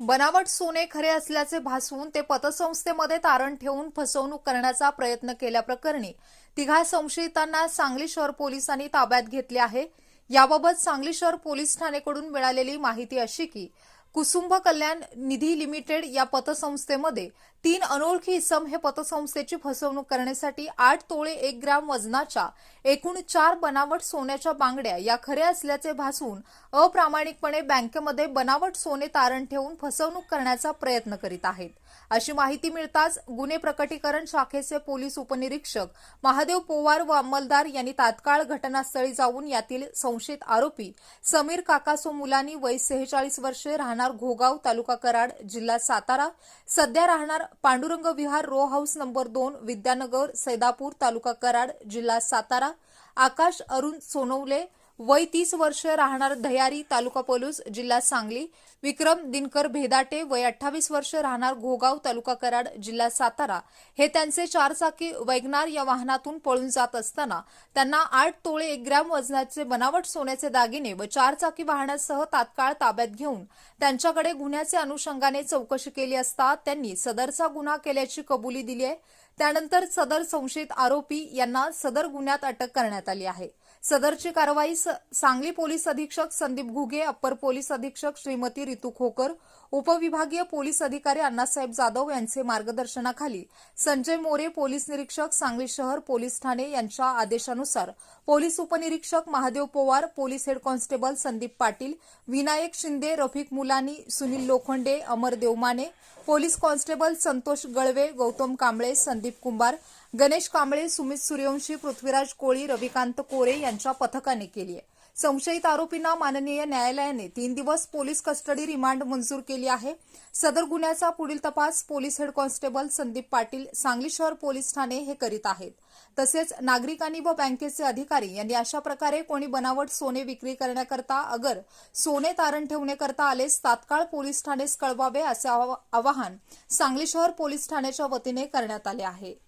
बनावट सोने खरे असल्याचे भासवून ते पतसंस्थेमध्ये तारण ठेवून फसवणूक करण्याचा प्रयत्न केल्याप्रकरणी तिघा संशयितांना सांगली शहर पोलिसांनी ताब्यात घेतले आहे. याबाबत सांगली शहर पोलीस ठाणेकडून मिळालेली माहिती अशी की कुसुंब कल्याण निधी लिमिटेड या पतसंस्थेमध्ये तीन अनोळखी इसम हे पतसंस्थेची फसवणूक करण्यासाठी आठ तोळे एक ग्राम वजनाच्या एकूण चार बनावट सोन्याच्या बांगड्या या खऱ्या असल्याचे भासून अप्रामाणिकपणे बँकेमध्ये बनावट सोने तारण ठेवून फसवणूक करण्याचा प्रयत्न करीत आहेत. अशी माहिती मिळताच गुन्हे प्रकटीकरण शाखेचे पोलीस उपनिरीक्षक महादेव पोवार व अंमलदार यांनी तात्काळ घटनास्थळी जाऊन यातील संशयित आरोपी समीर काकासो मुलानी वय सेहेचाळीस वर्षे राहणार घोगाव तालुका कराड जिल्हा सातारा. सध्या राहणार Pandurang Vihar row house number दोन विद्यानगर सैदापूर तालुका कराड जिल्हा सातारा. आकाश अरुण सोनवले वय तीस वर्ष राहणार दह्यारी तालुका पलूस जिल्हा सांगली. विक्रम दिनकर भेदाटे वय अठ्ठावीस वर्ष राहणार घोगाव तालुका कराड जिल्हा सातारा. हे त्यांचे चारचाकी वैगनार या वाहनातून पळून जात असताना त्यांना आठ तोळे एक ग्रॅम वजनाचे बनावट सोन्याचे दागिने व चारचाकी वाहनासह तात्काळ ताब्यात घेऊन त्यांच्याकडे गुन्ह्याचे अनुषंगाने चौकशी केली असता त्यांनी सदरचा गुन्हा केल्याची कबुली दिली आहे. त्यानंतर सदर संशयित आरोपी यांना सदर गुन्ह्यात अटक करण्यात आली आहे. सदरची कारवाई सांगली पोलीस अधीक्षक संदीप घुगे अप्पर पोलीस अधीक्षक श्रीमती रितू खोकर उपविभागीय पोलीस अधिकारी अण्णासाहेब जाधव यांचे मार्गदर्शनाखाली संजय मोरे पोलीस निरीक्षक सांगली शहर पोलीस ठाणे यांच्या आदेशानुसार पोलीस उपनिरीक्षक Mahadev Powar police head constable Sandeep Patil Vinayak Shinde Rafiq Mulani Sunil Lokhande Amar Devmane police constable Santosh Galave Gautam Kamble Sandeep Kumbhar Ganesh Kamble Sumit Suryavanshi Prithviraj Koli Ravikant Kore यांच्या पथकाने केली संशयित आरोपींना माननीय न्यायालयाने तीन दिवस police custody remand मंजूर केली आहे. सदर गुन्ह्याचा पुढील तपास police head constable Sandeep Patil Sangli शहर पोलीस ठाणे हे करीत आहेत. तसेच नागरिकांनी व बँकेचे अधिकारी यांनी अशा प्रकारे कोणी बनावट सोने विक्री करण्याकरता अगर सोने तारण ठेवण्याकरता आलेस तात्काळ पोलीस ठाणेस कळवावे असे आवा- आवाहन सांगली शहर पोलीस ठाण्याच्या वतीने करण्यात आले आहे.